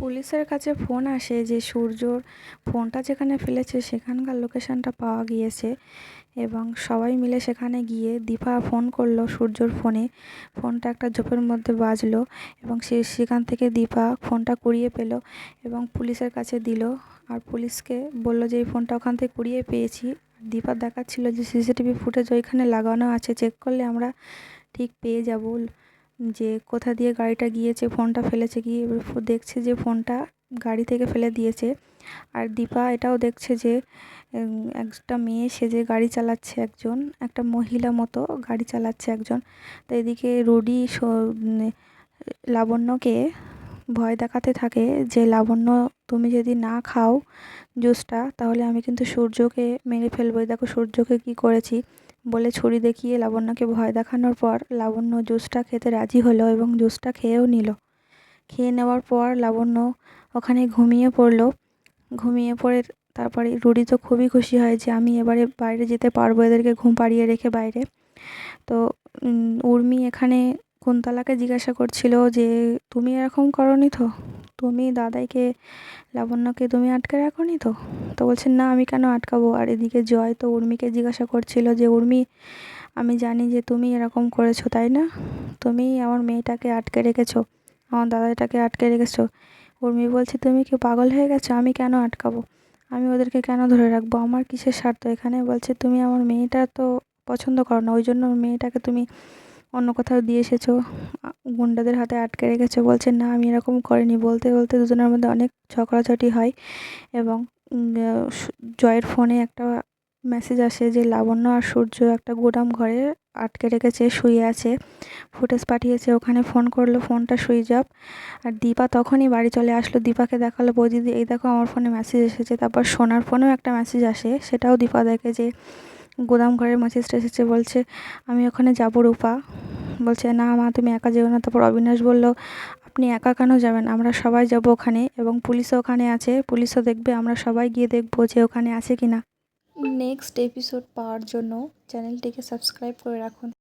পুলিশের কাছে ফোন আসে যে সূর্যর ফোনটা যেখানে ফেলেছে, সেখানকার লোকেশনটা পাওয়া গিয়েছে এবং সবাই মিলে সেখানে গিয়ে দীপা ফোন করল সূর্যর ফোনে। ফোনটা একটা ঝোপের মধ্যে বাজলো এবং সে সেখান থেকে দীপা ফোনটা কুড়িয়ে পেল এবং পুলিশের কাছে দিল। আর পুলিশকে বলল যে, এই ফোনটা ওখান থেকে কুড়িয়ে পেয়েছি। দীপা দেখাচ্ছিল যে, সিসিটিভি ফুটেজ ওইখানে লাগানো আছে। চেক করলে আমরা ঠিক পেয়ে যাব। যে কোথা দিয়ে গাড়িটা গিয়েছে, ফোনটা ফেলেছে কি, এবার দেখছে যে ফোনটা গাড়ি থেকে ফেলে দিয়েছে। আর দীপা এটাও দেখছে যে একটা মেয়ে সেজে গাড়ি চালাচ্ছে একজন, একটা মহিলা মতো গাড়ি চালাচ্ছে একজন। তো এদিকে রুডি লাবণ্যকে ভয় দেখাতে থাকে যে, লাবণ্য, তুমি যদি না খাও জুসটা, তাহলে আমি কিন্তু সূর্যকে মেরে ফেলব। দেখো সূর্যকে কি করেছি। বলে ছুরি দেখিয়ে লাবণ্যকে ভয় দেখানোর পর লাবণ্য জুসটা খেতে রাজি হলো এবং জুসটা খেয়েও নিল। খেয়ে নেওয়ার পর লাবণ্য ওখানে ঘুমিয়ে পড়ল। ঘুমিয়ে পড়ে তারপরে রুডি তো খুবই খুশি হয় যে আমি এবারে বাইরে যেতে পারব, এদেরকে ঘুম পাড়িয়ে রেখে বাইরে। তো উর্মি এখানে কুন্তলাকে জিজ্ঞাসা করছিল যে, তুমি এরকম করনি তো? তুমি দাদাইকে, লাবণ্যকে তুমি আটকে রাখোনি তো? তো বলছে না, আমি কেন আটকাবো? আর এদিকে জয় তো উর্মিকে জিজ্ঞাসা করছিল যে, উর্মি, আমি জানি যে তুমি এরকম করেছ, তাই না? তুমি আমার মেয়েটাকে আটকে রেখেছো, আমার দাদাটাকে আটকে রেখেছো। উর্মি বলছে, তুমি কি পাগল হয়ে গেছো? আমি কেন আটকাবো? আমি ওদেরকে কেন ধরে রাখব? আমার কিসের স্বার্থ? এখানে বলছে, তুমি আমার মেয়েটা তো পছন্দ করো না, ওই জন্য মেয়েটাকে তুমি অন্য কোথাও দিয়ে এসেছ? গুন্ডাদের হাতে আটকে রেখেছো? বলছে, না, আমি এরকম করিনি। বলতে বলতে দুজনের মধ্যে অনেক ঝগড়াঝাটি হয় এবং জয়ের ফোনে একটা মেসেজ আসে যে, লাবণ্য আর সূর্য একটা গোদাম ঘরে আটকে রেখেছে, শুয়ে আছে। ফুটেজ পাঠিয়েছে, ওখানে ফোন করল, ফোনটা সুইচ অফ। আর দীপা তখনই বাড়ি চলে আসলো। দীপাকে দেখাল বৌদিদি এই দেখো, আমার ফোনে মেসেজ এসেছে। তারপর সোনার ফোনেও একটা মেসেজ আসে, সেটাও দীপা দেখে যে গোদাম ঘরের মেসেজটা এসেছে বলছে, আমি ওখানে যাব রূপা। বলছে, না মা, তুমি একা যেও না। তারপর অবিনাশ বলল, আপনি একা কেন যাবেন? আমরা সবাই যাব ওখানে এবং পুলিশও ওখানে আছে। পুলিশও দেখবে, আমরা সবাই গিয়ে দেখব যে ওখানে আছে কি না নেক্সট এপিসোড পাওয়ার জন্য চ্যানেলটিকে সাবস্ক্রাইব করে রাখুন।